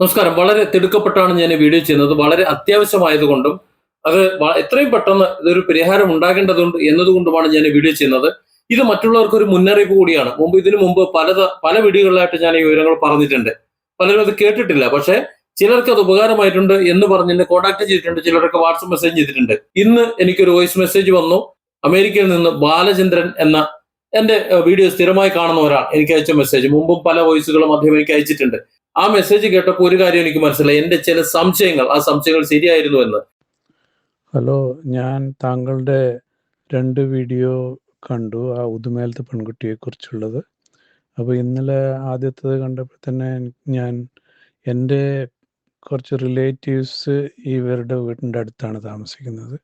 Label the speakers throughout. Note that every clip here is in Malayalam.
Speaker 1: നമസ്കാരം. വളരെ തിടുക്കപ്പെട്ടാണ് ഞാൻ ഈ വീഡിയോ ചെയ്യുന്നത്. വളരെ അത്യാവശ്യമായതുകൊണ്ടും അത് എത്രയും പെട്ടെന്ന് ഇതൊരു പരിഹാരം ഉണ്ടാകേണ്ടതുണ്ട് എന്നതുകൊണ്ടുമാണ് ഞാൻ ഈ വീഡിയോ ചെയ്യുന്നത്. ഇത് മറ്റുള്ളവർക്ക് ഒരു മുന്നറിയിപ്പ് കൂടിയാണ്. മുമ്പ് ഇതിനു മുമ്പ് പല പല വീഡിയോകളിലായിട്ട് ഞാൻ ഈ വിവരങ്ങൾ പറഞ്ഞിട്ടുണ്ട്. പലരും അത് കേട്ടിട്ടില്ല. പക്ഷേ ചിലർക്ക് അത് ഉപകാരമായിട്ടുണ്ട് എന്ന് പറഞ്ഞ് എന്നെ കോൺടാക്ട് ചെയ്തിട്ടുണ്ട്. ചിലർക്ക് വാട്സപ്പ് മെസ്സേജ് ചെയ്തിട്ടുണ്ട്. ഇന്ന് എനിക്കൊരു വോയിസ് മെസ്സേജ് വന്നു. അമേരിക്കയിൽ നിന്ന് ബാലചന്ദ്രൻ എന്ന എന്റെ വീഡിയോ സ്ഥിരമായി കാണുന്ന ഒരാൾ എനിക്ക് അയച്ച മെസ്സേജ് മുമ്പും പല വോയിസുകളും അദ്ദേഹം എനിക്ക് അയച്ചിട്ടുണ്ട്. ആ മെസ്സേജ് കേട്ടപ്പോൾ ഒരു കാര്യം എനിക്ക് മനസ്സിലായി. എന്റെ ചില സംശയങ്ങൾ ആ സംശയങ്ങൾ ശരിയായിരുന്നു എന്ന്.
Speaker 2: ഹലോ ഞാൻ താങ്കളുടെ രണ്ട് വീഡിയോ കണ്ടു ആ ഉദുമേലത്തെ പെൺകുട്ടിയെ കുറിച്ചുള്ളത് അപ്പോൾ ഇന്നലെ ആദ്യത്തേത് കണ്ടപ്പോൾ തന്നെ ഞാൻ എന്റെ കുറച്ച് റിലേറ്റീവ്സ് ഇവരുടെ വീടിന്റെ അടുത്താണ് താമസിക്കുന്നത്.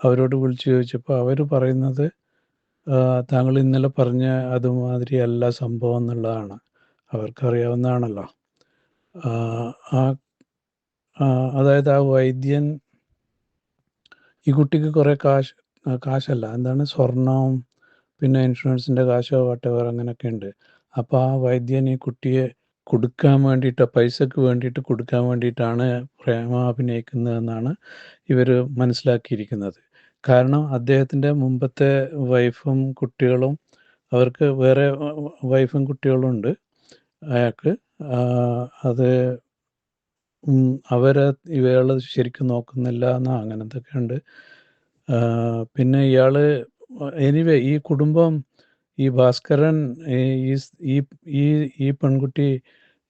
Speaker 2: അവരോട് വിളിച്ചു ചോദിച്ചപ്പോൾ അവർ പറയുന്നത് താങ്കൾ ഇന്നലെ പറഞ്ഞ അതുമാതിരി അല്ല സംഭവം എന്നുള്ളതാണ്. അവർക്കറിയാവുന്നതാണല്ലോ. ആ, അതായത് ആ വൈദ്യൻ ഈ കുട്ടിക്ക് കുറേ കാശ് കാശല്ല. എന്താണ്? സ്വർണവും പിന്നെ ഇൻഷുറൻസിന്റെ കാശോ വട്ടവർ അങ്ങനെയൊക്കെ ഉണ്ട്. അപ്പോൾ ആ വൈദ്യൻ ഈ കുട്ടിയെ കൊടുക്കാൻ വേണ്ടിയിട്ട് പൈസക്ക് വേണ്ടിയിട്ട് കൊടുക്കാൻ വേണ്ടിയിട്ടാണ് പ്രേമ അഭിനയിക്കുന്നതെന്നാണ് ഇവർ മനസ്സിലാക്കിയിരിക്കുന്നത്. കാരണം അദ്ദേഹത്തിന്റെ മുമ്പത്തെ വൈഫും കുട്ടികളും അവർക്ക് വേറെ വൈഫും കുട്ടികളും ഉണ്ട്. അയാൾക്ക് അത് അവരെ ഇയാൾ ശരിക്കും നോക്കുന്നില്ല എന്നാ അങ്ങനത്തൊക്കെ ഉണ്ട്. പിന്നെ ഇയാൾ എനിവേ ഈ കുടുംബം ഈ ഭാസ്കരൻ ഈ ഈ- ഈ പെൺകുട്ടി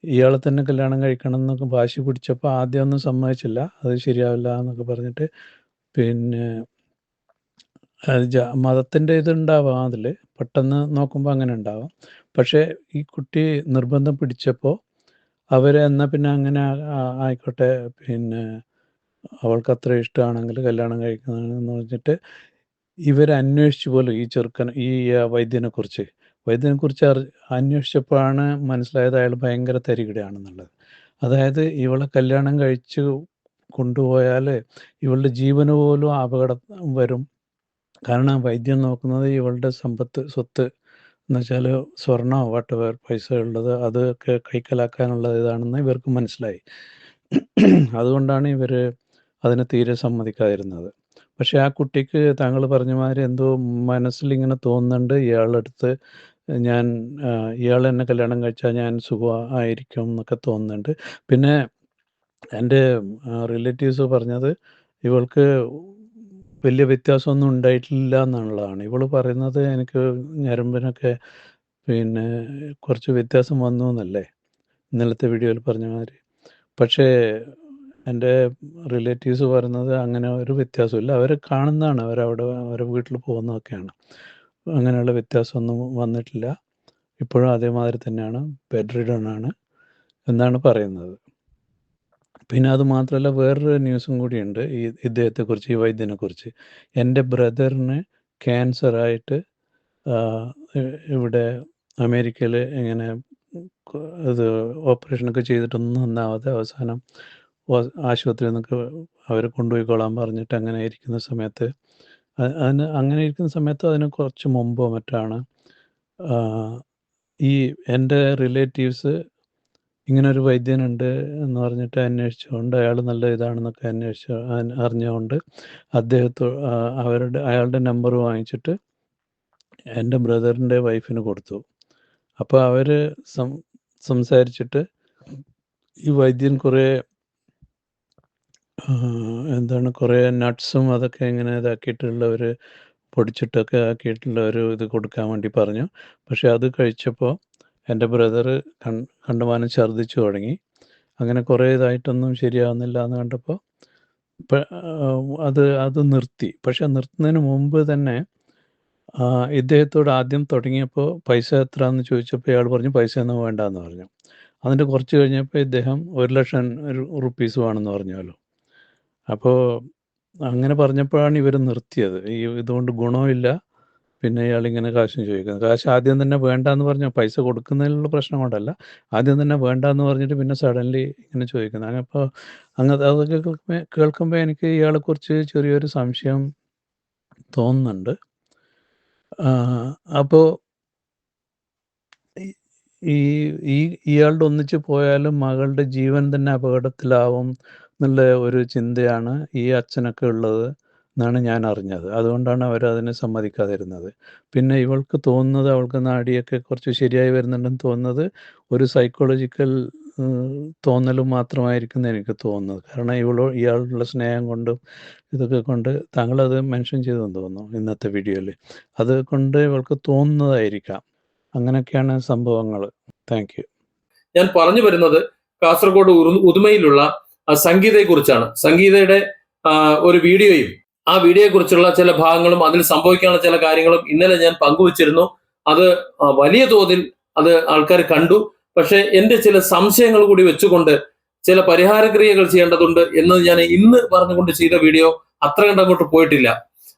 Speaker 2: ഇയാളെ തന്നെ കല്യാണം കഴിക്കണം എന്നൊക്കെ വാശി പിടിച്ചപ്പോൾ ആദ്യം ഒന്നും സമ്മതിച്ചില്ല. അത് ശരിയാവില്ല എന്നൊക്കെ പറഞ്ഞിട്ട് പിന്നെ മതത്തിന്റെ ഇതുണ്ടാവാം അതിൽ പെട്ടെന്ന് നോക്കുമ്പോൾ അങ്ങനെ ഉണ്ടാവാം. പക്ഷേ ഈ കുട്ടി നിർബന്ധം പിടിച്ചപ്പോൾ അവർ എന്നാൽ പിന്നെ അങ്ങനെ ആയിക്കോട്ടെ പിന്നെ അവൾക്ക് അത്ര ഇഷ്ടമാണെങ്കിൽ കല്യാണം കഴിക്കുന്നതെന്ന് പറഞ്ഞിട്ട് ഇവർ അന്വേഷിച്ചു പോലും ഈ ചെറുക്കൻ ഈ ആ, വൈദ്യനെക്കുറിച്ച് വൈദ്യനെക്കുറിച്ച് അറി അന്വേഷിച്ചപ്പോഴാണ് മനസ്സിലായത് അയാൾ ഭയങ്കര തരികിടയാണെന്നുള്ളത്. അതായത് ഇവളെ കല്യാണം കഴിച്ച് കൊണ്ടുപോയാൽ ഇവളുടെ ജീവന് പോലും അപകടം വരും. കാരണം വൈദ്യം നോക്കുന്നത് ഇവളുടെ സമ്പത്ത് സ്വത്ത് എന്ന് വെച്ചാൽ സ്വർണ വാട്ടവർ പൈസ ഉള്ളത് അതൊക്കെ കൈക്കലാക്കാനുള്ള ഇതാണെന്ന് ഇവർക്ക് മനസ്സിലായി. അതുകൊണ്ടാണ് ഇവർ അതിന് തീരെ സമ്മതിക്കാതിരുന്നത്. പക്ഷെ ആ കുട്ടിക്ക് താങ്കൾ പറഞ്ഞ മാതിരി എന്തോ മനസ്സിൽ ഇങ്ങനെ തോന്നുന്നുണ്ട് ഇയാളുടെ അടുത്ത് ഞാൻ ഇയാൾ എന്നെ കല്യാണം കഴിച്ചാൽ ഞാൻ സുഖമായിരിക്കും എന്നൊക്കെ തോന്നുന്നുണ്ട്. പിന്നെ എന്റെ റിലേറ്റീവ്സ് പറഞ്ഞത് ഇവൾക്ക് വലിയ വ്യത്യാസമൊന്നും ഉണ്ടായിട്ടില്ല എന്നുള്ളതാണ് ഇവൾ പറയുന്നത് എനിക്ക് ഞരമ്പിനൊക്കെ പിന്നെ കുറച്ച് വ്യത്യാസം വന്നു എന്നല്ലേ ഇന്നലത്തെ വീഡിയോയിൽ പറഞ്ഞ മാതിരി. പക്ഷേ എന്റെ റിലേറ്റീവ്സ് പറയുന്നത് അങ്ങനെ ഒരു വ്യത്യാസമില്ല. അവരെ കാണുന്നതാണ്. അവരവിടെ അവരുടെ വീട്ടിൽ പോകുന്നതൊക്കെയാണ്. അങ്ങനെയുള്ള വ്യത്യാസമൊന്നും വന്നിട്ടില്ല. ഇപ്പോഴും അതേമാതിരി തന്നെയാണ്. ബെഡ് റിഡൺ ആണ് എന്നാണ് പറയുന്നത്. പിന്നെ അത് മാത്രമല്ല വേറൊരു ന്യൂസും കൂടിയുണ്ട്. ഈ ഇദ്ദേഹത്തെ കുറിച്ച് ഈ വൈദ്യനെ കുറിച്ച് എന്റെ ബ്രദറിന് ക്യാൻസറായിട്ട് ഇവിടെ അമേരിക്കയിൽ ഇങ്ങനെ ഇത് ഓപ്പറേഷനൊക്കെ ചെയ്തിട്ടൊന്നും നന്നാവാതെ അവസാനം ആശുപത്രിയിൽ നിന്നൊക്കെ അവർ കൊണ്ടുപോയിക്കോളാൻ പറഞ്ഞിട്ട് അങ്ങനെ ഇരിക്കുന്ന സമയത്ത് അതിന് അങ്ങനെ ഇരിക്കുന്ന സമയത്ത് അതിന് കുറച്ച് മുമ്പോ മറ്റാണ് ഈ എന്റെ റിലേറ്റീവ്സ് ഇങ്ങനെ ഒരു വൈദ്യനുണ്ട് എന്ന് പറഞ്ഞിട്ട് അന്വേഷിച്ചുകൊണ്ട് അയാൾ നല്ല ഇതാണെന്നൊക്കെ അന്വേഷിച്ച് അറിഞ്ഞുകൊണ്ട് അദ്ദേഹത്തോ അവരുടെ അയാളുടെ നമ്പർ വാങ്ങിച്ചിട്ട് എന്റെ ബ്രദറിന്റെ വൈഫിന് കൊടുത്തു. അപ്പോൾ അവർ സം സംസാരിച്ചിട്ട് ഈ വൈദ്യൻ കുറേ എന്താണ് കുറേ നട്ട്സും അതൊക്കെ ഇങ്ങനെ ഇതാക്കിയിട്ടുള്ള ഒരു പൊടിച്ചിട്ടൊക്കെ ആക്കിയിട്ടുള്ള ഒരു ഇത് കൊടുക്കാൻ വേണ്ടി പറഞ്ഞു. പക്ഷെ അത് കഴിച്ചപ്പോൾ എന്റെ ബ്രദർ കൺ കണ്ടുമാനം ഛർദ്ദിച്ചു തുടങ്ങി. അങ്ങനെ കുറേ ഇതായിട്ടൊന്നും ശരിയാവുന്നില്ല എന്ന് കണ്ടപ്പോൾ അത് അത് നിർത്തി. പക്ഷെ നിർത്തുന്നതിന് മുമ്പ് തന്നെ ഇദ്ദേഹത്തോട് ആദ്യം തുടങ്ങിയപ്പോൾ പൈസ എത്ര എന്ന് ചോദിച്ചപ്പോൾ ഇയാൾ പറഞ്ഞു പൈസ ഒന്നും വേണ്ട എന്ന് പറഞ്ഞു. അതിന്റെ കുറച്ച് കഴിഞ്ഞപ്പോൾ ഇദ്ദേഹം ഒരു ലക്ഷം റുപ്പീസ് വേണമെന്ന് പറഞ്ഞല്ലോ അപ്പോൾ അങ്ങനെ പറഞ്ഞപ്പോഴാണ് ഇവർ നിർത്തിയത്. ഈ ഇതുകൊണ്ട് ഗുണമില്ല. പിന്നെ ഇയാൾ ഇങ്ങനെ കാശും ചോദിക്കുന്നത് കാശ് ആദ്യം തന്നെ വേണ്ട എന്ന് പറഞ്ഞു പൈസ കൊടുക്കുന്നതിലുള്ള പ്രശ്നം കൊണ്ടല്ല. ആദ്യം തന്നെ വേണ്ട എന്ന് പറഞ്ഞിട്ട് പിന്നെ സഡൻലി ഇങ്ങനെ ചോദിക്കുന്നത് അങ്ങനെ അപ്പോൾ അങ്ങനത്തെ അതൊക്കെ കേൾക്കുമ്പോൾ എനിക്ക് എനിക്ക് ഇയാളെക്കുറിച്ച് ചെറിയൊരു സംശയം തോന്നുന്നുണ്ട്. അപ്പോൾ ഈ ഈ ഇയാളുടെ ഒന്നിച്ച് പോയാലും മകളുടെ ജീവൻ തന്നെ അപകടത്തിലാവും എന്നുള്ള ഒരു ചിന്തയാണ് ഈ അച്ഛനൊക്കെ ഉള്ളത്. എന്നാണ് ഞാൻ അറിഞ്ഞത് അതുകൊണ്ടാണ് അവർ അതിനെ സമ്മതിക്കാതിരുന്നത്. പിന്നെ ഇവൾക്ക് തോന്നുന്നത് അവൾക്ക് നാടിയൊക്കെ കുറച്ച് ശരിയായി വരുന്നുണ്ടെന്ന് തോന്നുന്നത് ഒരു സൈക്കോളജിക്കൽ തോന്നലും മാത്രമായിരിക്കും എനിക്ക് തോന്നുന്നത്. കാരണം ഇവളോ ഇയാളുള്ള സ്നേഹം കൊണ്ടും ഇതൊക്കെ കൊണ്ട് താങ്കളത് മെൻഷൻ ചെയ്തെന്ന് തോന്നുന്നു ഇന്നത്തെ വീഡിയോയിൽ. അത് കൊണ്ട് ഇവൾക്ക് തോന്നുന്നതായിരിക്കാം. അങ്ങനെയൊക്കെയാണ് സംഭവങ്ങൾ താങ്ക്
Speaker 1: ഞാൻ പറഞ്ഞു വരുന്നത് കാസർഗോഡ് ഉദുമയിലുള്ള ആ, സംഗീതയെ കുറിച്ചാണ് സംഗീതയുടെ ഒരു വീഡിയോയും ആ വീഡിയോയെ കുറിച്ചുള്ള ചില ഭാഗങ്ങളും അതിൽ സംഭവിക്കാനുള്ള ചില കാര്യങ്ങളും ഇന്നലെ ഞാൻ പങ്കുവച്ചിരുന്നു. അത് വലിയ തോതിൽ അത് ആൾക്കാർ കണ്ടു. പക്ഷെ എന്റെ ചില സംശയങ്ങൾ കൂടി വെച്ചുകൊണ്ട് ചില പരിഹാരക്രിയകൾ ചെയ്യേണ്ടതുണ്ട് എന്ന് ഞാൻ ഇന്ന് പറഞ്ഞുകൊണ്ട് ചെയ്ത വീഡിയോ അത്ര കണ്ട് അങ്ങോട്ട് പോയിട്ടില്ല.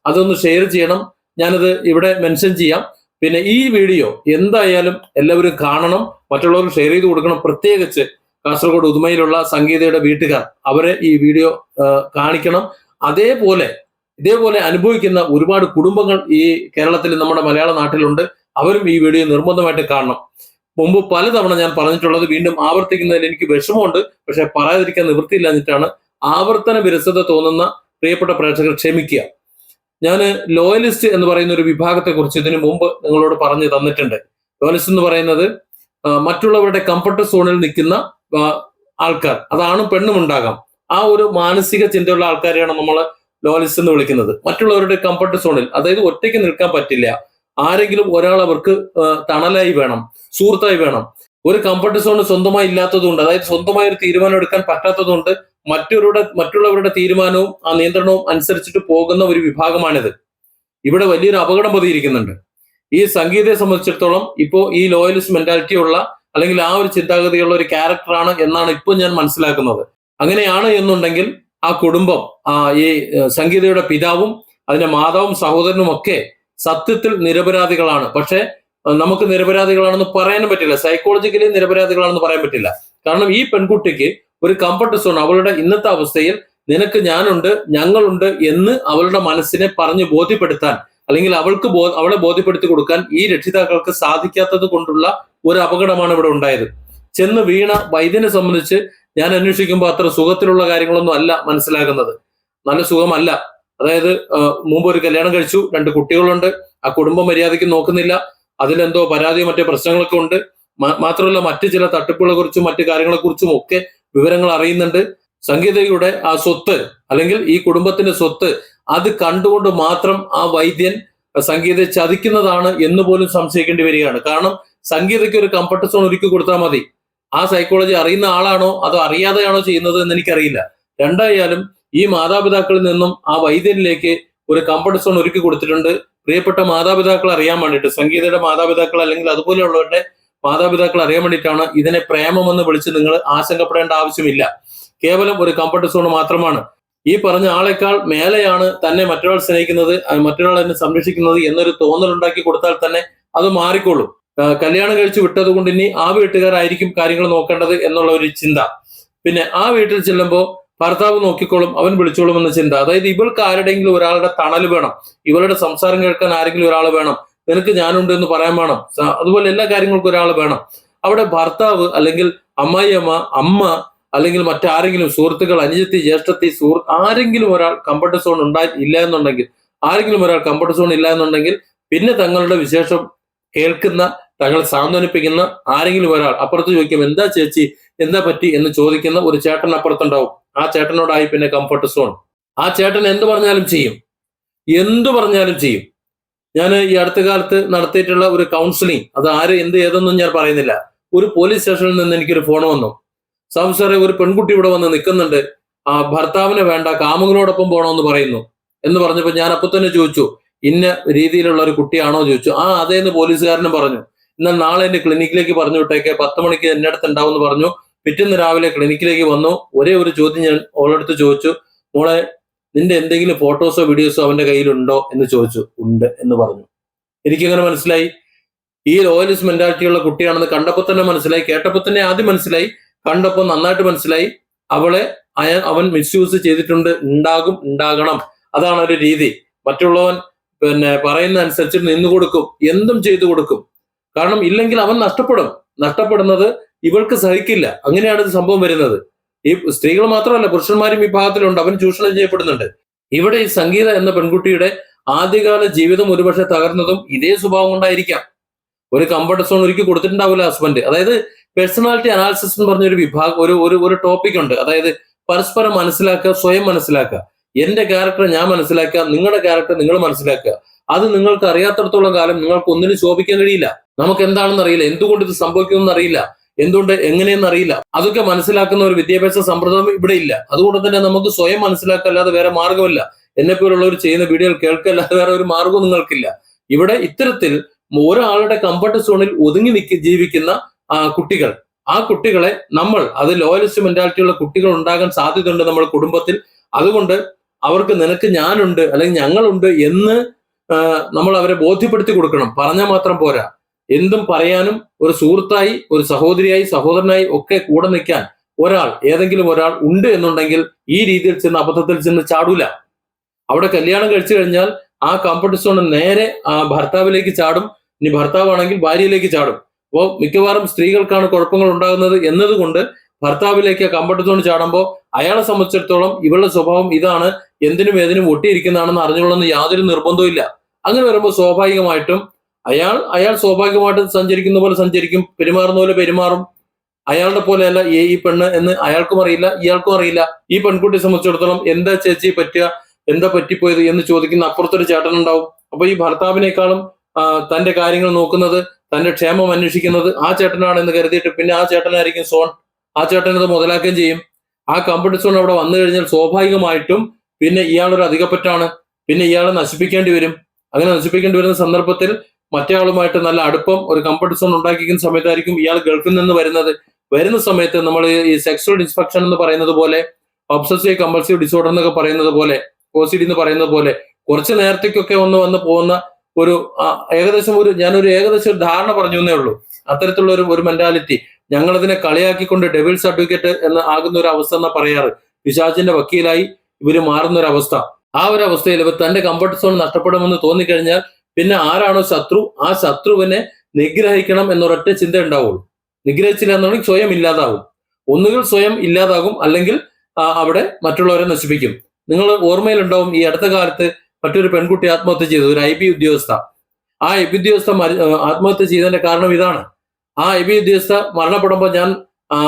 Speaker 1: അതൊന്ന് ഷെയർ ചെയ്യണം. ഞാനത് ഇവിടെ മെൻഷൻ ചെയ്യാം. പിന്നെ ഈ വീഡിയോ എന്തായാലും എല്ലാവരും കാണണം. മറ്റുള്ളവർക്ക് ഷെയർ ചെയ്ത് കൊടുക്കണം. പ്രത്യേകിച്ച് കാസർഗോഡ് ഉദുമയിലുള്ള സംഗീതയുടെ വീട്ടുകാർ അവരെ ഈ വീഡിയോ കാണിക്കണം. അതേപോലെ ഇതേപോലെ അനുഭവിക്കുന്ന ഒരുപാട് കുടുംബങ്ങൾ ഈ കേരളത്തിൽ നമ്മുടെ മലയാള നാട്ടിലുണ്ട്. അവരും ഈ വീഡിയോ നിർബന്ധമായിട്ട് കാണണം. മുമ്പ് പലതവണ ഞാൻ പറഞ്ഞിട്ടുള്ളത് വീണ്ടും ആവർത്തിക്കുന്നതിൽ എനിക്ക് വിഷമമുണ്ട്. പക്ഷെ പറയാതിരിക്കാൻ നിവൃത്തിയില്ലാഞ്ഞിട്ടാണ് ആവർത്തന വിരസത തോന്നുന്ന പ്രിയപ്പെട്ട പ്രേക്ഷകർ ക്ഷമിക്കുക. ഞാൻ ലോയലിസ്റ്റ് എന്ന് പറയുന്ന ഒരു വിഭാഗത്തെ കുറിച്ച് ഇതിനു മുമ്പ് നിങ്ങളോട് പറഞ്ഞു തന്നിട്ടുണ്ട്. ലോയലിസ്റ്റ് എന്ന് പറയുന്നത് മറ്റുള്ളവരുടെ കംഫർട്ട് സോണിൽ നിൽക്കുന്ന ആൾക്കാർ. അതാണ് പെണ്ണും ഉണ്ടാകാം ആ ഒരു മാനസിക ചിന്തയുള്ള ആൾക്കാരെയാണ് നമ്മൾ ലോയലിസ്റ്റ് എന്ന് വിളിക്കുന്നത്. മറ്റുള്ളവരുടെ കംഫർട്ട് സോണിൽ അതായത് ഒറ്റയ്ക്ക് നിൽക്കാൻ പറ്റില്ല. ആരെങ്കിലും ഒരാൾ അവർക്ക് തണലായി വേണം സുഹൃത്തായി വേണം. ഒരു കംഫർട്ട് സോൺ സ്വന്തമായി ഇല്ലാത്തതുകൊണ്ട് അതായത് സ്വന്തമായി ഒരു തീരുമാനം എടുക്കാൻ പറ്റാത്തതുകൊണ്ട് മറ്റൊരുടെ മറ്റുള്ളവരുടെ തീരുമാനവും ആ നിയന്ത്രണവും അനുസരിച്ചിട്ട് പോകുന്ന ഒരു വിഭാഗമാണിത്. ഇവിടെ വലിയൊരു അപകടം പതിയിരിക്കുന്നുണ്ട്. ഈ സംഗീതയെ സംബന്ധിച്ചിടത്തോളം ഇപ്പോ ഈ ലോയലിസ്റ്റ് മെന്റാലിറ്റി ഉള്ള അല്ലെങ്കിൽ ആ ഒരു ചിന്താഗതിയുള്ള ഒരു ക്യാരക്ടറാണ് എന്നാണ് ഇപ്പോൾ ഞാൻ മനസ്സിലാക്കുന്നത്. അങ്ങനെയാണ് എന്നുണ്ടെങ്കിൽ ആ കുടുംബം ആ ഈ സംഗീതയുടെ പിതാവും അതിന്റെ മാതാവും സഹോദരനും ഒക്കെ സത്യത്തിൽ നിരപരാധികളാണ്. പക്ഷെ നമുക്ക് നിരപരാധികളാണെന്ന് പറയാനും പറ്റില്ല. സൈക്കോളജിക്കലി നിരപരാധികളാണെന്ന് പറയാൻ പറ്റില്ല. കാരണം ഈ പെൺകുട്ടിക്ക് ഒരു കംഫർട്ട് സോൺ അവളുടെ ഇന്നത്തെ അവസ്ഥയിൽ നിനക്ക് ഞാനുണ്ട് ഞങ്ങളുണ്ട് എന്ന് അവളുടെ മനസ്സിനെ പറഞ്ഞ് ബോധ്യപ്പെടുത്താൻ അല്ലെങ്കിൽ അവൾക്ക് ബോ അവളെ ബോധ്യപ്പെടുത്തി കൊടുക്കാൻ ഈ രക്ഷിതാക്കൾക്ക് സാധിക്കാത്തത് കൊണ്ടുള്ള ഒരു അപകടമാണ് ഇവിടെ ഉണ്ടായത്. ചെന്ന് വീണ വൈദ്യനെ സംബന്ധിച്ച് ഞാൻ അന്വേഷിക്കുമ്പോൾ അത്ര സുഖത്തിലുള്ള കാര്യങ്ങളൊന്നും അല്ല മനസ്സിലാകുന്നത്. നല്ല സുഖമല്ല. അതായത് മുമ്പ് ഒരു കല്യാണം കഴിച്ചു രണ്ട് കുട്ടികളുണ്ട് ആ കുടുംബം മര്യാദയ്ക്ക് നോക്കുന്നില്ല അതിലെന്തോ പരാതിയോ മറ്റു പ്രശ്നങ്ങളൊക്കെ ഉണ്ട്. മാത്രമല്ല മറ്റു ചില തട്ടിപ്പുകളെ കുറിച്ചും മറ്റു കാര്യങ്ങളെ കുറിച്ചും ഒക്കെ വിവരങ്ങൾ അറിയുന്നുണ്ട്. സംഗീതയുടെ ആ സ്വത്ത് അല്ലെങ്കിൽ ഈ കുടുംബത്തിന്റെ സ്വത്ത് അത് കണ്ടുകൊണ്ട് മാത്രം ആ വൈദ്യൻ സംഗീതയെ ചതിക്കുന്നതാണ് എന്ന് പോലും സംശയിക്കേണ്ടി വരികയാണ്. കാരണം സംഗീതയ്ക്ക് ഒരു കംഫർട്ട് സോൺ ഒരുക്കി കൊടുത്താൽ മതി. ആ സൈക്കോളജി അറിയുന്ന ആളാണോ? അതോ അറിയാതെയാണോ ചെയ്യുന്നത് എന്ന് എനിക്കറിയില്ല. രണ്ടായാലും ഈ മാതാപിതാക്കളിൽ നിന്നും ആ വൈദ്യനിലേക്ക് ഒരു കംഫർട്ട് സോൺ ഒരുക്കി കൊടുത്തിട്ടുണ്ട്. പ്രിയപ്പെട്ട മാതാപിതാക്കൾ അറിയാൻ വേണ്ടിയിട്ട് സംഗീതയുടെ മാതാപിതാക്കൾ അല്ലെങ്കിൽ അതുപോലെയുള്ളവരുടെ മാതാപിതാക്കൾ അറിയാൻ വേണ്ടിയിട്ടാണ് ഇതിനെ പ്രേമമെന്ന് വിളിച്ച് നിങ്ങൾ ആശങ്കപ്പെടേണ്ട ആവശ്യമില്ല. കേവലം ഒരു കംഫർട്ട് സോൺ മാത്രമാണ്. ഈ പറഞ്ഞ ആളെക്കാൾ മേലെയാണ് തന്നെ മറ്റൊരാൾ സ്നേഹിക്കുന്നത് മറ്റൊരാൾ എന്നെ സംരക്ഷിക്കുന്നത് എന്നൊരു തോന്നൽ ഉണ്ടാക്കി കൊടുത്താൽ തന്നെ അത് മാറിക്കോളും കല്യാണം കഴിച്ച് വിട്ടത് കൊണ്ട് ഇനി ആ വീട്ടുകാരായിരിക്കും കാര്യങ്ങൾ നോക്കേണ്ടത് എന്നുള്ള ഒരു ചിന്ത. പിന്നെ ആ വീട്ടിൽ ചെല്ലുമ്പോൾ ഭർത്താവ് നോക്കിക്കോളും അവൻ വിളിച്ചോളും എന്ന ചിന്ത. അതായത് ഇവൾക്ക് ആരുടെയെങ്കിലും ഒരാളുടെ തണൽ വേണം. ഇവളുടെ സംസാരം കേൾക്കാൻ ആരെങ്കിലും ഒരാൾ വേണം. നിനക്ക് ഞാനുണ്ട് എന്ന് പറയാൻ വേണം. അതുപോലെ എല്ലാ കാര്യങ്ങൾക്കും ഒരാൾ വേണം. അവിടെ ഭർത്താവ് അല്ലെങ്കിൽ അമ്മായിയമ്മ അമ്മ അല്ലെങ്കിൽ മറ്റാരെങ്കിലും സുഹൃത്തുക്കൾ അനുജത്തി ജ്യേഷ്ഠത്തി സുഹൃത്ത് ആരെങ്കിലും ഒരാൾ കംഫർട്ട് സോൺ ഉണ്ടായി ഇല്ല എന്നുണ്ടെങ്കിൽ ആരെങ്കിലും ഒരാൾ കംഫർട്ട് സോൺ ഇല്ല എന്നുണ്ടെങ്കിൽ പിന്നെ തങ്ങളുടെ വിശേഷം കേൾക്കുന്ന തങ്ങളെ സാന്ത്വനിപ്പിക്കുന്ന ആരെങ്കിലും ഒരാൾ അപ്പുറത്ത് ചോദിക്കും എന്താ ചേച്ചി? എന്താ പറ്റി? എന്ന് ചോദിക്കുന്ന ഒരു ചേട്ടൻ അപ്പുറത്തുണ്ടാവും. ആ ചേട്ടനോടായി പിന്നെ കംഫർട്ട് സോൺ ആ ചേട്ടൻ എന്ത് പറഞ്ഞാലും ചെയ്യും. എന്തു പറഞ്ഞാലും ചെയ്യും. ഞാൻ ഈ അടുത്ത കാലത്ത് നടത്തിയിട്ടുള്ള ഒരു കൗൺസിലിംഗ് അത് ആര് എന്ത് ഏതൊന്നും ഞാൻ പറയുന്നില്ല. ഒരു പോലീസ് സ്റ്റേഷനിൽ നിന്ന് എനിക്കൊരു ഫോൺ വന്നു. സാംസാറെ ഒരു പെൺകുട്ടി ഇവിടെ വന്ന് നിൽക്കുന്നുണ്ട്. ആ ഭർത്താവിനെ വേണ്ട കാമുകളോടൊപ്പം പോകണമെന്ന് പറയുന്നു. എന്ന് പറഞ്ഞപ്പോൾ ഞാൻ അപ്പൊ തന്നെ ചോദിച്ചു ഇന്ന രീതിയിലുള്ള ഒരു കുട്ടിയാണോ? ചോദിച്ചു. ആ അതേന്ന് പോലീസുകാരനും പറഞ്ഞു. എന്നാൽ നാളെ എന്റെ ക്ലിനിക്കിലേക്ക് പറഞ്ഞു വിട്ടേക്ക്. പത്ത് മണിക്ക് എന്റെ അടുത്ത് ഉണ്ടാവും പറഞ്ഞു. പിറ്റേന്ന് രാവിലെ ക്ലിനിക്കിലേക്ക് വന്നു. ഒരേ ഒരു ചോദ്യം ഞാൻ ഓളടുത്ത് ചോദിച്ചു. മോളെ നിന്റെ എന്തെങ്കിലും ഫോട്ടോസോ വീഡിയോസോ അവന്റെ കയ്യിലുണ്ടോ എന്ന് ചോദിച്ചു. ഉണ്ട് എന്ന് പറഞ്ഞു. എനിക്കങ്ങനെ മനസ്സിലായി? ഈ ലോയലിസ്റ്റ് മെന്റാലിറ്റിയുള്ള കുട്ടിയാണെന്ന് കണ്ടപ്പോൾ തന്നെ മനസ്സിലായി. കേട്ടപ്പോൾ തന്നെ ആദ്യം മനസ്സിലായി. കണ്ടപ്പോൾ നന്നായിട്ട് മനസ്സിലായി. അവളെ അയാൾ അവൻ മിസ്യൂസ് ചെയ്തിട്ടുണ്ട്. ഉണ്ടാകും ഉണ്ടാകണം. അതാണ് ഒരു രീതി. മറ്റുള്ളവൻ പിന്നെ പറയുന്ന അനുസരിച്ച് നിന്നു കൊടുക്കും എന്തും ചെയ്തു കൊടുക്കും കാരണം ഇല്ലെങ്കിൽ അവൻ നഷ്ടപ്പെടും. നഷ്ടപ്പെടുന്നത് ഇവൾക്ക് സഹിക്കില്ല. അങ്ങനെയാണ് ഇത് സംഭവം വരുന്നത്. ഈ സ്ത്രീകൾ മാത്രമല്ല പുരുഷന്മാരും ഈ ഭാഗത്തിലുണ്ട്. അവൻ ചൂഷണം ചെയ്യപ്പെടുന്നുണ്ട്. ഇവിടെ ഈ സംഗീത എന്ന പെൺകുട്ടിയുടെ ആദ്യകാല ജീവിതം ഒരുപക്ഷെ തകർന്നതും ഇതേ സ്വഭാവം കൊണ്ടായിരിക്കാം. ഒരു കംഫർട്ട് സോൺ ഒരുക്കി കൊടുത്തിട്ടുണ്ടാവില്ല ഹസ്ബൻഡ് അതായത് പേഴ്സണാലിറ്റി അനാലിസിസ് എന്ന് പറഞ്ഞൊരു വിഭാഗം ഒരു ഒരു ഒരു ടോപ്പിക് ഉണ്ട്. അതായത് പരസ്പരം മനസ്സിലാക്കുക സ്വയം മനസ്സിലാക്കുക. എന്റെ ക്യാരക്ടർ ഞാൻ മനസ്സിലാക്കുക നിങ്ങളുടെ ക്യാരക്ടർ നിങ്ങൾ മനസ്സിലാക്കുക. അത് നിങ്ങൾക്ക് അറിയാത്തടത്തോളം കാലം നിങ്ങൾക്ക് ഒന്നിനും ശോഭിക്കാൻ കഴിയില്ല. നമുക്ക് എന്താണെന്ന് അറിയില്ല. എന്തുകൊണ്ട് ഇത് സംഭവിക്കുമെന്ന് അറിയില്ല. എന്തുകൊണ്ട് എങ്ങനെയെന്ന് അറിയില്ല. അതൊക്കെ മനസ്സിലാക്കുന്ന ഒരു വിദ്യാഭ്യാസ സമ്പ്രദായം ഇവിടെ ഇല്ല. അതുകൊണ്ട് തന്നെ നമുക്ക് സ്വയം മനസ്സിലാക്കല്ലാതെ വേറെ മാർഗമില്ല എന്നെ പോലുള്ളവർ ചെയ്യുന്ന വീഡിയോകൾ കേൾക്കല്ലാതെ വേറെ ഒരു മാർഗവും നിങ്ങൾക്കില്ല. ഇവിടെ ഇത്തരത്തിൽ ഒരാളുടെ കംഫർട്ട് സോണിൽ ഒതുങ്ങി നിൽക്കി ജീവിക്കുന്ന കുട്ടികൾ. ആ കുട്ടികളെ നമ്മൾ അത് ലോയലിസ്റ്റ് മെന്റാലിറ്റി ഉള്ള കുട്ടികൾ ഉണ്ടാകാൻ സാധ്യതയുണ്ട് നമ്മുടെ കുടുംബത്തിൽ. അതുകൊണ്ട് അവർക്ക് നിനക്ക് ഞാനുണ്ട് അല്ലെങ്കിൽ ഞങ്ങളുണ്ട് എന്ന് നമ്മൾ അവരെ ബോധ്യപ്പെടുത്തി കൊടുക്കണം. പറഞ്ഞാൽ മാത്രം പോരാ. എന്തും പറയാനും ഒരു സുഹൃത്തായി ഒരു സഹോദരിയായി സഹോദരനായി ഒക്കെ കൂടെ നിൽക്കാൻ ഒരാൾ ഏതെങ്കിലും ഒരാൾ ഉണ്ട് എന്നുണ്ടെങ്കിൽ ഈ രീതിയിൽ ചെന്ന് അബദ്ധത്തിൽ ചെന്ന് ചാടൂല. അവിടെ കല്യാണം കഴിച്ചു കഴിഞ്ഞാൽ ആ കംഫർട്ട് നേരെ ആ ഭർത്താവിലേക്ക് ചാടും. ഇനി ഭർത്താവാണെങ്കിൽ ഭാര്യയിലേക്ക് ചാടും. അപ്പോൾ മിക്കവാറും സ്ത്രീകൾക്കാണ് കുഴപ്പങ്ങൾ ഉണ്ടാകുന്നത് എന്നതുകൊണ്ട് ഭർത്താവിലേക്ക് കംഫർട്ട് സോൺ ചാടുമ്പോൾ അയാളെ സംബന്ധിച്ചിടത്തോളം ഇവളുടെ സ്വഭാവം ഇതാണ്. എന്തിനും ഏതിനും ഒട്ടിയിരിക്കുന്നതാണെന്ന് അറിഞ്ഞുകൊള്ളുന്ന യാതൊരു നിർബന്ധവും ഇല്ല. അങ്ങനെ വരുമ്പോൾ സ്വാഭാവികമായിട്ടും അയാൾ അയാൾ സ്വാഭാവികമായിട്ടും സഞ്ചരിക്കുന്ന പോലെ സഞ്ചരിക്കും പെരുമാറുന്ന പോലെ പെരുമാറും. അയാളുടെ പോലെയല്ല ഈ പെണ്ണ് എന്ന് അയാൾക്കും അറിയില്ല ഇയാൾക്കും അറിയില്ല. ഈ പെൺകുട്ടിയെ സംബന്ധിച്ചിടത്തോളം എന്താ ചേച്ചി പറ്റുക എന്താ പറ്റിപ്പോയത് എന്ന് ചോദിക്കുന്ന അപ്പുറത്തൊരു ചേട്ടൻ ഉണ്ടാവും അപ്പൊ ഈ ഭർത്താവിനേക്കാളും തന്റെ കാര്യങ്ങൾ നോക്കുന്നത് തന്റെ ക്ഷേമം അന്വേഷിക്കുന്നത് ആ ചേട്ടനാണ് എന്ന് കരുതിയിട്ട് പിന്നെ ആ ചേട്ടനായിരിക്കും സോൺ. ആ ചേട്ടനത് മുതലാക്കുകയും ചെയ്യും. ആ കംഫർട്ട് സോൺ അവിടെ വന്നു കഴിഞ്ഞാൽ സ്വാഭാവികമായിട്ടും പിന്നെ ഇയാളൊരു അധികപ്പറ്റാണ്. പിന്നെ ഇയാളെ നശിപ്പിക്കേണ്ടി വരും. അങ്ങനെ നശിപ്പിക്കേണ്ടി വരുന്ന സന്ദർഭത്തിൽ മറ്റേ ആളുമായിട്ട് നല്ല അടുപ്പം ഒരു കംഫർട്ട് സോൺ ഉണ്ടാക്കിക്കുന്ന സമയത്തായിരിക്കും ഇയാൾ ഗൾഫിൽ നിന്ന് വരുന്നത്. വരുന്ന സമയത്ത് നമ്മൾ ഈ സെക്സ്വൽ ഡിസ്ഫക്ഷൻ എന്ന് പറയുന്നത് പോലെ ഒബ്സസീവ് കമ്പൾസീവ് ഡിസോർഡർ എന്നൊക്കെ പറയുന്നത് പോലെ ഒ സി ഡി എന്ന് പറയുന്നത് പോലെ കുറച്ച് നേരത്തേക്കൊക്കെ ഒന്ന് വന്ന് പോകുന്ന ഒരു ഏകദേശം ഒരു ഞാനൊരു ഏകദേശം ഒരു ധാരണ പറഞ്ഞു എന്നേ ഉള്ളൂ. അത്തരത്തിലുള്ള ഒരു ഒരു മെന്റാലിറ്റി ഞങ്ങളതിനെ കളിയാക്കിക്കൊണ്ട് ഡെവിൾസ് അഡ്വക്കേറ്റ് എന്ന് ആകുന്ന ഒരു അവസ്ഥ എന്നാ പറയാറ്. പിശാചിന്റെ വക്കീലായി ഒരു അവസ്ഥ ആ ഒരു അവസ്ഥയിൽ ഇവർ തന്റെ കംഫർട്ട് സോൺ നഷ്ടപ്പെടുമെന്ന് തോന്നിക്കഴിഞ്ഞാൽ പിന്നെ ആരാണോ ശത്രു ആ ശത്രുവിനെ നിഗ്രഹിക്കണം എന്നൊരൊറ്റ ചിന്ത ഉണ്ടാവുള്ളൂ. നിഗ്രഹിച്ചില്ല എന്നുണ്ടെങ്കിൽ സ്വയം ഇല്ലാതാകും ഒന്നുകിൽ സ്വയം ഇല്ലാതാകും അല്ലെങ്കിൽ അവിടെ മറ്റുള്ളവരെ നശിപ്പിക്കും. നിങ്ങൾ ഓർമ്മയിലുണ്ടാവും ഈ അടുത്ത കാലത്ത് മറ്റൊരു പെൺകുട്ടി ആത്മഹത്യ ചെയ്തു. ഒരു ഐ ബി ഉദ്യോഗസ്ഥ. ആ ഐ ബി ഉദ്യോഗസ്ഥ ആത്മഹത്യ ചെയ്തതിന്റെ കാരണം ഇതാണ്. ആ ഐ ബി ഉദ്യോഗസ്ഥ മരണപ്പെടുമ്പോൾ ഞാൻ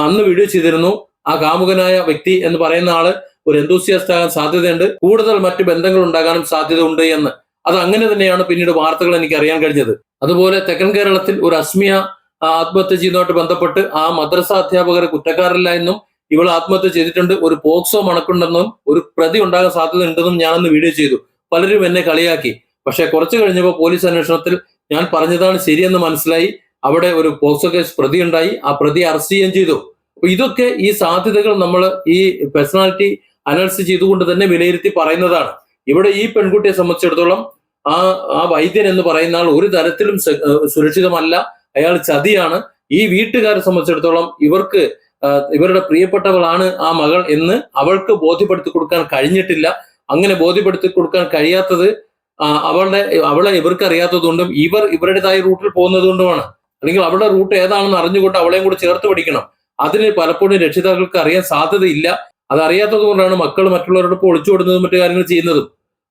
Speaker 1: അന്ന് വീഡിയോ ചെയ്തിരുന്നു. ആ കാമുകനായ വ്യക്തി എന്ന് പറയുന്ന ആൾ ഒരു എന്തൂസിയസ്റ്റ് ആകാൻ സാധ്യതയുണ്ട്. കൂടുതൽ മറ്റ് ബന്ധങ്ങൾ ഉണ്ടാകാനും സാധ്യത ഉണ്ട് എന്ന്. അത് അങ്ങനെ തന്നെയാണ് പിന്നീട് വാർത്തകൾ എനിക്ക് അറിയാൻ കഴിഞ്ഞത്. അതുപോലെ തെക്കൻ കേരളത്തിൽ ഒരു അസ്മിയ ആത്മഹത്യ ചെയ്യുന്നതുമായിട്ട് ബന്ധപ്പെട്ട് ആ മദ്രസ അധ്യാപകരെ കുറ്റക്കാരല്ല എന്നും ഇവൾ ആത്മഹത്യ ചെയ്തിട്ടുണ്ട് ഒരു പോക്സോ മണക്കുണ്ടെന്നും ഒരു പ്രതി ഉണ്ടാകാൻ സാധ്യത ഉണ്ടെന്നും ഞാനന്ന് വീഡിയോ ചെയ്തു. പലരും എന്നെ കളിയാക്കി. പക്ഷെ കുറച്ചു കഴിഞ്ഞപ്പോൾ പോലീസ് അന്വേഷണത്തിൽ ഞാൻ പറഞ്ഞതാണ് ശരിയെന്ന് മനസ്സിലായി. അവിടെ ഒരു പോക്സോ കേസ് പ്രതി ഉണ്ടായി ആ പ്രതി അറസ്റ്റ് ചെയ്യുകയും ചെയ്തു. ഇതൊക്കെ ഈ സാധ്യതകൾ നമ്മൾ ഈ പേഴ്സണാലിറ്റി അനാലിസിസ് ചെയ്തുകൊണ്ട് തന്നെ വിലയിരുത്തി പറയുന്നതാണ്. ഇവിടെ ഈ പെൺകുട്ടിയെ സംബന്ധിച്ചിടത്തോളം ആ ആ വൈദ്യൻ എന്ന് പറയുന്ന ആൾ ഒരു തരത്തിലും സുരക്ഷിതമല്ല. അയാൾ ചതിയാണ്. ഈ വീട്ടുകാരെ സംബന്ധിച്ചിടത്തോളം ഇവർക്ക് ഇവരുടെ പ്രിയപ്പെട്ടവളാണ് ആ മകൾ എന്ന് അവൾക്ക് ബോധ്യപ്പെടുത്തി കൊടുക്കാൻ കഴിഞ്ഞിട്ടില്ല. അങ്ങനെ ബോധ്യപ്പെടുത്തി കൊടുക്കാൻ കഴിയാത്തത് അവളുടെ അവളെ ഇവർക്ക് അറിയാത്തതുകൊണ്ടും ഇവർ ഇവരുടേതായ റൂട്ടിൽ പോകുന്നത് കൊണ്ടുമാണ് അല്ലെങ്കിൽ അവളുടെ റൂട്ട് ഏതാണെന്ന് അറിഞ്ഞുകൊണ്ട് അവളെയും കൂടി ചേർത്ത് പഠിക്കണം. അതിന് പലപ്പോഴും രക്ഷിതാക്കൾക്ക് അറിയാൻ സാധ്യതയില്ല. അത് അറിയാത്തത് കൊണ്ടാണ് മക്കൾ മറ്റുള്ളവരോടൊപ്പം ഒളിച്ചു കൊടുക്കുന്നതും മറ്റു കാര്യങ്ങൾ ചെയ്യുന്നതും.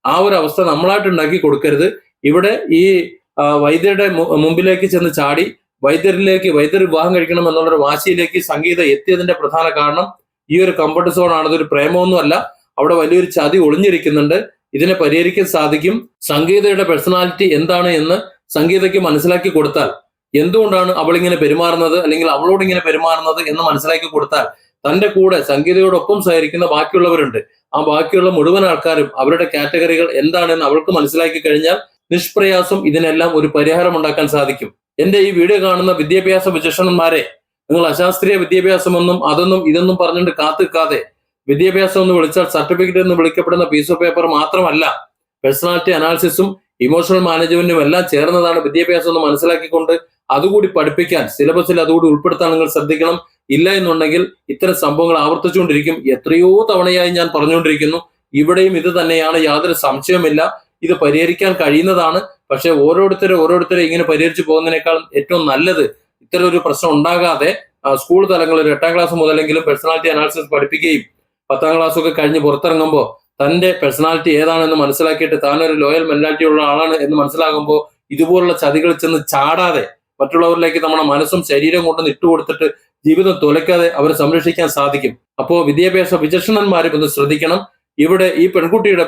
Speaker 1: ആ ഒരു അവസ്ഥ നമ്മളായിട്ട് ഉണ്ടാക്കി കൊടുക്കരുത്. ഇവിടെ ഈ വൈദ്യരുടെ മുമ്പിലേക്ക് ചെന്ന് ചാടി വൈദ്യരിലേക്ക് വൈദ്യർ വിവാഹം കഴിക്കണം എന്നുള്ളൊരു വാശിയിലേക്ക് സംഗീതം എത്തിയതിന്റെ പ്രധാന കാരണം ഈ ഒരു കംഫർട്ട് സോൺ ആണ്. ഒരു പ്രേമമൊന്നുമല്ല അവിടെ വലിയൊരു ചതി ഒളിഞ്ഞിരിക്കുന്നുണ്ട്. ഇതിനെ പരിഹരിക്കാൻ സാധിക്കും. സംഗീതയുടെ പേഴ്സണാലിറ്റി എന്താണ് എന്ന് സംഗീതയ്ക്ക് മനസ്സിലാക്കി കൊടുത്താൽ എന്തുകൊണ്ടാണ് അവൾ ഇങ്ങനെ പെരുമാറുന്നത്? അല്ലെങ്കിൽ അവളോട് ഇങ്ങനെ പെരുമാറുന്നത് എന്ന് മനസ്സിലാക്കി കൊടുത്താൽ തന്റെ കൂടെ സംഗീതയോടൊപ്പം സഹകരിക്കുന്ന ബാക്കിയുള്ളവരുണ്ട്. ആ ബാക്കിയുള്ള മുഴുവൻ ആൾക്കാരും അവരുടെ കാറ്റഗറികൾ എന്താണെന്ന് അവൾക്ക് മനസ്സിലാക്കി കഴിഞ്ഞാൽ നിഷ്പ്രയാസം ഇതിനെല്ലാം ഒരു പരിഹാരം ഉണ്ടാക്കാൻ സാധിക്കും. എന്റെ ഈ വീഡിയോ കാണുന്ന വിദ്യാഭ്യാസ വിചക്ഷണന്മാരെ നിങ്ങൾ അശാസ്ത്രീയ വിദ്യാഭ്യാസമൊന്നും അതൊന്നും ഇതൊന്നും പറഞ്ഞുകൊണ്ട് കാത്തിക്കാതെ വിദ്യാഭ്യാസം എന്ന് വിളിച്ചാൽ സർട്ടിഫിക്കറ്റ് എന്ന് വിളിക്കപ്പെടുന്ന പീസ് ഓഫ് പേപ്പർ മാത്രമല്ല പേഴ്സണാലിറ്റി അനാലിസിസും ഇമോഷണൽ മാനേജ്മെന്റും എല്ലാം ചേർന്നതാണ് വിദ്യാഭ്യാസം എന്ന് മനസ്സിലാക്കിക്കൊണ്ട് അതുകൂടി പഠിപ്പിക്കാൻ സിലബസിൽ അതുകൂടി ഉൾപ്പെടുത്താൻ നിങ്ങൾ ശ്രദ്ധിക്കണം. ഇല്ല എന്നുണ്ടെങ്കിൽ ഇത്തരം സംഭവങ്ങൾ ആവർത്തിച്ചുകൊണ്ടിരിക്കും. എത്രയോ തവണയായി ഞാൻ പറഞ്ഞുകൊണ്ടിരിക്കുന്നു. ഇവിടെയും ഇത് തന്നെയാണ് യാതൊരു സംശയവുമില്ല. ഇത് പരിഹരിക്കാൻ കഴിയുന്നതാണ്. പക്ഷെ ഓരോരുത്തരെ ഓരോരുത്തരെ ഇങ്ങനെ പരിഹരിച്ചു പോകുന്നതിനേക്കാൾ ഏറ്റവും നല്ലത് ഇത്തരം ഒരു പ്രശ്നം ഉണ്ടാകാതെ സ്കൂൾ തലങ്ങളിൽ എട്ടാം ക്ലാസ് മുതലെങ്കിലും പേഴ്സണാലിറ്റി അനാലിസിസ് പഠിപ്പിക്കുകയും പത്താം ക്ലാസ് ഒക്കെ കഴിഞ്ഞ് പുറത്തിറങ്ങുമ്പോൾ തന്റെ പേഴ്സണാലിറ്റി ഏതാണെന്ന് മനസ്സിലാക്കിയിട്ട് താനൊരു ലോയൽ മെന്റാലിറ്റി ഉള്ള ആളാണ് എന്ന് മനസ്സിലാകുമ്പോൾ ഇതുപോലുള്ള ചതികൾ ചെന്ന് ചാടാതെ മറ്റുള്ളവരിലേക്ക് നമ്മുടെ മനസ്സും ശരീരം കൊണ്ടൊന്ന് ഇട്ടുകൊടുത്തിട്ട് ജീവിതം തുലയ്ക്കാതെ അവരെ സംരക്ഷിക്കാൻ സാധിക്കും. അപ്പോൾ വിദ്യാഭ്യാസ വിചക്ഷണന്മാരും ഒന്ന് ശ്രദ്ധിക്കണം. ഇവിടെ ഈ പെൺകുട്ടിയുടെ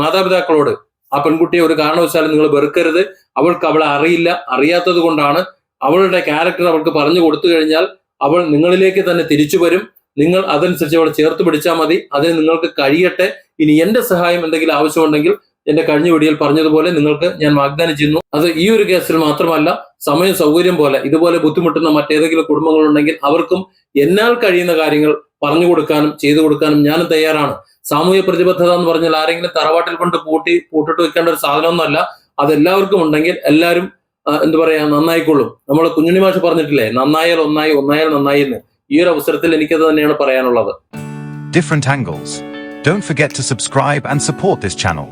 Speaker 1: മാതാപിതാക്കളോട് ആ പെൺകുട്ടിയെ ഒരു കാരണവശാലും നിങ്ങൾ വെറുക്കരുത്. അവൾക്ക് അവളെ അറിയില്ല അറിയാത്തത് കൊണ്ടാണ് അവളുടെ ക്യാരക്ടർ അവൾക്ക് പറഞ്ഞു കൊടുത്തു കഴിഞ്ഞാൽ അവൾ നിങ്ങളിലേക്ക് തന്നെ തിരിച്ചു വരും. നിങ്ങൾ അതനുസരിച്ച് അവളെ ചേർത്ത് പിടിച്ചാൽ മതി. അതിന് നിങ്ങൾക്ക് കഴിയട്ടെ. ഇനി എന്റെ സഹായം എന്തെങ്കിലും ആവശ്യമുണ്ടെങ്കിൽ എന്റെ കഴിഞ്ഞ വീഡിയോയിൽ പറഞ്ഞതുപോലെ നിങ്ങൾക്ക് ഞാൻ വാഗ്ദാനം ചെയ്യുന്നു അത് ഈ ഒരു കേസിൽ മാത്രമല്ല സമയം സൗകര്യം പോലെ ഇതുപോലെ ബുദ്ധിമുട്ടുന്ന മറ്റേതെങ്കിലും കുടുംബങ്ങളുണ്ടെങ്കിൽ അവർക്കും എന്നാൽ കഴിയുന്ന കാര്യങ്ങൾ പറഞ്ഞു കൊടുക്കാനും ചെയ്തു കൊടുക്കാനും ഞാനും തയ്യാറാണ്. സാമൂഹ്യ പ്രതിബദ്ധത എന്ന് പറഞ്ഞാൽ ആരെങ്കിലും തറവാട്ടിൽ കൊണ്ട് പൂട്ടി പൂട്ടിട്ട് വെക്കേണ്ട ഒരു സാധനമൊന്നുമല്ല. അത് എല്ലാവർക്കും ഉണ്ടെങ്കിൽ എല്ലാവരും എന്താ പറയാ നന്നായിക്കൊള്ളും. നമ്മൾ കുഞ്ഞുണ്ണി മാഷ് പറഞ്ഞിട്ടില്ലേ നന്നായാൽ ഒന്നായി ഒന്നായാൽ നന്നായി എന്ന്. ഈ ഒരു അവസരത്തിൽ എനിക്കത് തന്നെയാണ് പറയാനുള്ളത്.
Speaker 3: Don't forget to subscribe and support this channel.